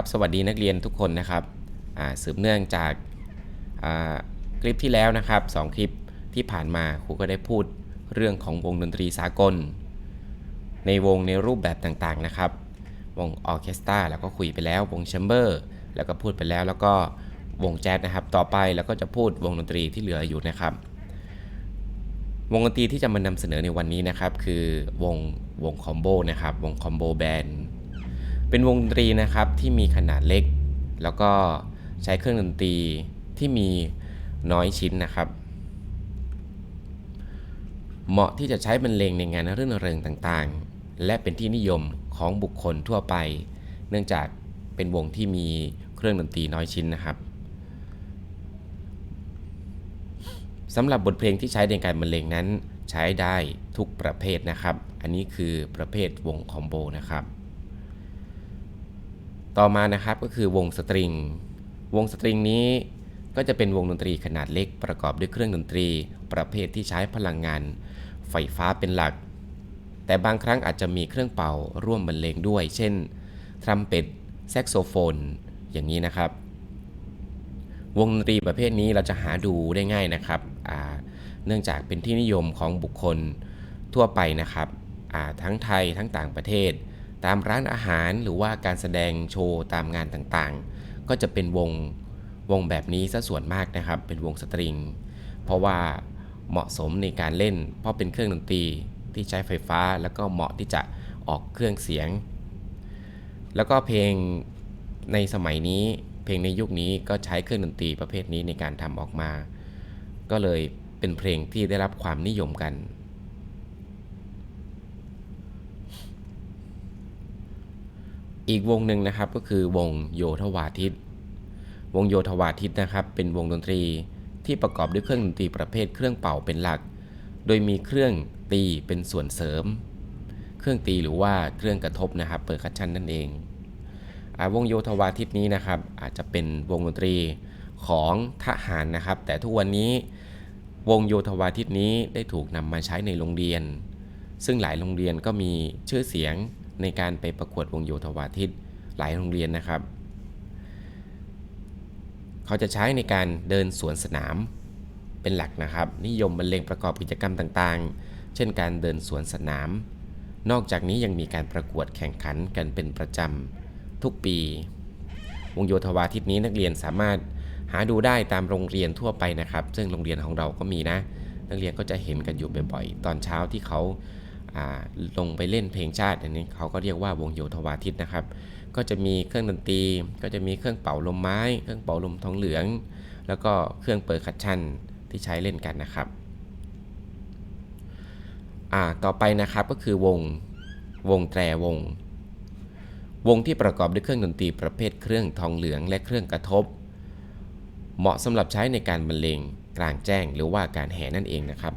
ครับสวัสดีนักเรียนทุกคนนะครับสืบเนื่องจากคลิปที่แล้วนะครับสองคลิปที่ผ่านมาครูก็ได้พูดเรื่องของวงดนตรีสากล ในวงในรูปแบบต่างๆนะครับ วงออเคสตราแล้วก็คุยไปแล้ววงแชมเบอร์แล้วก็พูดไปแล้วแล้วก็วงแจ๊สนะครับ ต่อไปแล้วก็จะพูดวงดนตรีที่เหลืออยู่นะครับ วงดนตรีที่จะมานำเสนอในวันนี้นะครับ คือวงวงคอมโบนะครับวงคอมโบแบนด์ เป็นวงดนตรีนะครับที่มีขนาดเล็ก แล้วก็ใช้เครื่องดนตรีที่มีน้อยชิ้นนะครับ เหมาะที่จะใช้บรรเลงในงานรื่นเริงต่างๆ และเป็นที่นิยมของบุคคลทั่วไป เนื่องจากเป็นวงที่มีเครื่องดนตรีน้อยชิ้นนะครับสำหรับบทเพลงที่ใช้ในการบรรเลงนั้น ใช้ได้ทุกประเภทนะครับ อันนี้คือประเภทวงคอมโบนะครับ ต่อมานะครับก็คือวงสตริง วงสตริงนี้ก็จะเป็นวงดนตรีขนาดเล็กประกอบด้วยเครื่องดนตรี ประเภทที่ใช้พลังงาน ไฟฟ้าเป็นหลัก แต่บางครั้งอาจจะมีเครื่องเป่าร่วมบรรเลงด้วย เช่น ทรัมเป็ต แซกโซโฟน อย่างนี้นะครับ วงดนตรีประเภทนี้เราจะหาดูได้ง่ายนะครับ เนื่องจากเป็นที่นิยมของบุคคลทั่วไปนะครับ ทั้งไทยทั้งต่างประเทศ ตามร้านอาหารหรือว่าการแสดงโชว์ตามงานต่างๆ ก็จะเป็นวงวงแบบนี้ซะส่วนมากนะครับ เป็นวงสตริง เพราะว่าเหมาะสมในการเล่น เพราะเป็นเครื่องดนตรีที่ใช้ไฟฟ้าแล้วก็เหมาะที่จะออกเครื่องเสียง แล้วก็เพลงในสมัยนี้เพลงในยุคนี้ก็ใช้เครื่องดนตรีประเภทนี้ในการทำออกมา ก็เลยเป็นเพลงที่ได้รับความนิยมกัน อีกวงหนึ่งนะครับก็คือวงโยธวาทิต วงโยธวาทิตนะครับ เป็นวงดนตรีที่ประกอบด้วยเครื่องดนตรีประเภทเครื่องเป่าเป็นหลัก โดยมีเครื่องตีเป็นส่วนเสริม เครื่องตีหรือว่าเครื่องกระทบนะครับเปิดคัชชันนั่นเองอวงโยธวาทิตนี้นะครับ อาจจะเป็นวงดนตรีของทหารนะครับ แต่ทุกวันนี้วงโยธวาทิตนี้ได้ถูกนำมาใช้ในโรงเรียน ซึ่งหลายโรงเรียนก็มีชื่อเสียง ในการไปประกวดวงโยธวาทิตหลายโรงเรียนนะครับ เขาจะใช้ในการเดินสวนสนามเป็นหลักนะครับ นิยมบรรเลงประกอบกิจกรรมต่างๆ เช่นการเดินสวนสนาม นอกจากนี้ยังมีการประกวดแข่งขันกันเป็นประจำทุกปี วงโยธวาทิตนี้นักเรียนสามารถหาดูได้ตามโรงเรียนทั่วไปนะครับ ซึ่งโรงเรียนของเราก็มีนะ นักเรียนก็จะเห็นกันอยู่บ่อยๆ ตอนเช้าที่เขา ลงไปเล่นเพลงชาติอันนี้เขาก็เรียกว่าวงโยธวาทิตนะครับ ก็จะมีเครื่องดนตรี ก็จะมีเครื่องเป่าลมไม้ เครื่องเป่าลมทองเหลือง แล้วก็เครื่องเปิดคัดชันที่ใช้เล่นกันนะครับต่อไปนะครับก็คือวงวงแตรวง วงที่ประกอบด้วยเครื่องดนตรีประเภทเครื่องทองเหลืองและเครื่องกระทบ เหมาะสำหรับใช้ในการบรรเลงกลางแจ้งหรือว่าการแห่นั่นเองนะครับ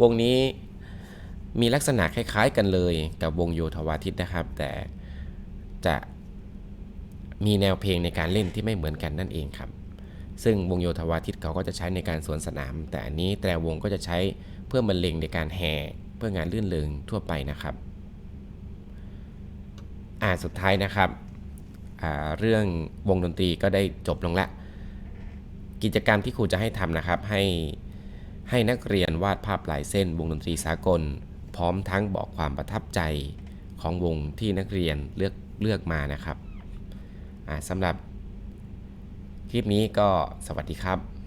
วงนี้ มีลักษณะคล้ายๆกันเลยกับวงโยธวาทิตนะครับ แต่จะมีแนวเพลงในการเล่นที่ไม่เหมือนกันนั่นเองครับ ซึ่งวงโยธวาทิตเขาก็จะใช้ในการสวนสนาม แต่อันนี้แต่วงก็จะใช้เพื่อบรรเลงในการแห่เพื่องานลื่นเริงทั่วไปนะครับ อ่าสุดท้ายนะครับเรื่องวงดนตรีก็ได้จบลงแล้วกิจกรรมที่ครูจะให้ทำนะครับให้ให้นักเรียนวาดภาพลายเส้นวงดนตรีสากล พร้อมทั้งบอกความประทับใจของวงที่นักเรียนเลือกเลือกมานะครับสำหรับคลิปนี้ก็สวัสดีครับ